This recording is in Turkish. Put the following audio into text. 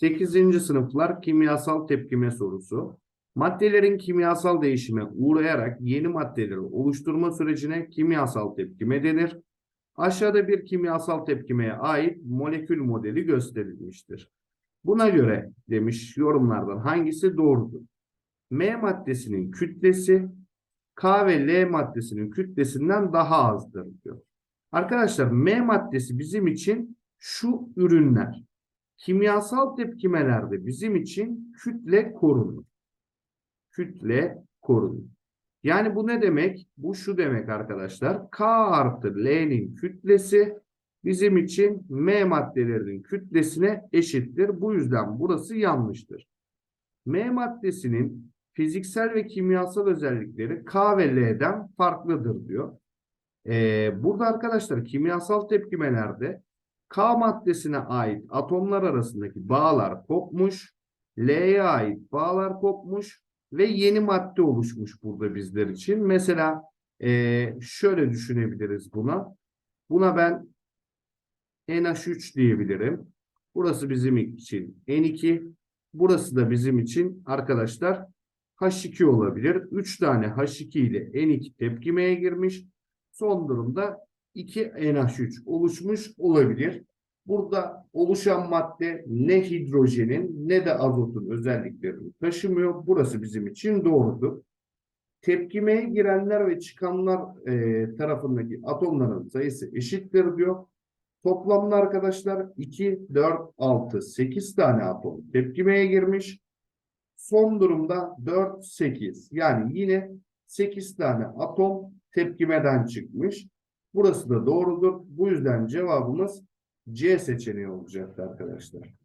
8. sınıflar kimyasal tepkime sorusu. Maddelerin kimyasal değişime uğrayarak yeni maddeleri oluşturma sürecine kimyasal tepkime denir. Aşağıda bir kimyasal tepkimeye ait molekül modeli gösterilmiştir. Buna göre demiş yorumlardan hangisi doğrudur? M maddesinin kütlesi K ve L maddesinin kütlesinden daha azdır diyor. Arkadaşlar M maddesi bizim için şu ürünler. Kimyasal tepkimelerde bizim için kütle korunur. Kütle korunur. Yani bu ne demek? Bu şu demek arkadaşlar. K artı L'nin kütlesi bizim için M maddelerinin kütlesine eşittir. Bu yüzden burası yanlıştır. M maddesinin fiziksel ve kimyasal özellikleri K ve L'den farklıdır diyor. Ee, burada arkadaşlar kimyasal tepkimelerde K maddesine ait atomlar arasındaki bağlar kopmuş, L'ye ait bağlar kopmuş ve yeni madde oluşmuş burada bizler için. Mesela ee, şöyle düşünebiliriz buna. Buna ben NH3 diyebilirim. Burası bizim için N2. Burası da bizim için arkadaşlar H2 olabilir. 3 tane H2 ile N2 tepkimeye girmiş. Son durumda 2 NH3 oluşmuş olabilir. Burada oluşan madde ne hidrojenin ne de azotun özelliklerini taşımıyor. Burası bizim için doğrudur. Tepkimeye girenler ve çıkanlar e, tarafındaki atomların sayısı eşittir diyor. Toplamda arkadaşlar 2, 4, 6, 8 tane atom tepkimeye girmiş. Son durumda 4, 8. Yani yine 8 tane atom tepkimeden çıkmış. Burası da doğrudur. Bu yüzden cevabımız C seçeneği olacaktı arkadaşlar.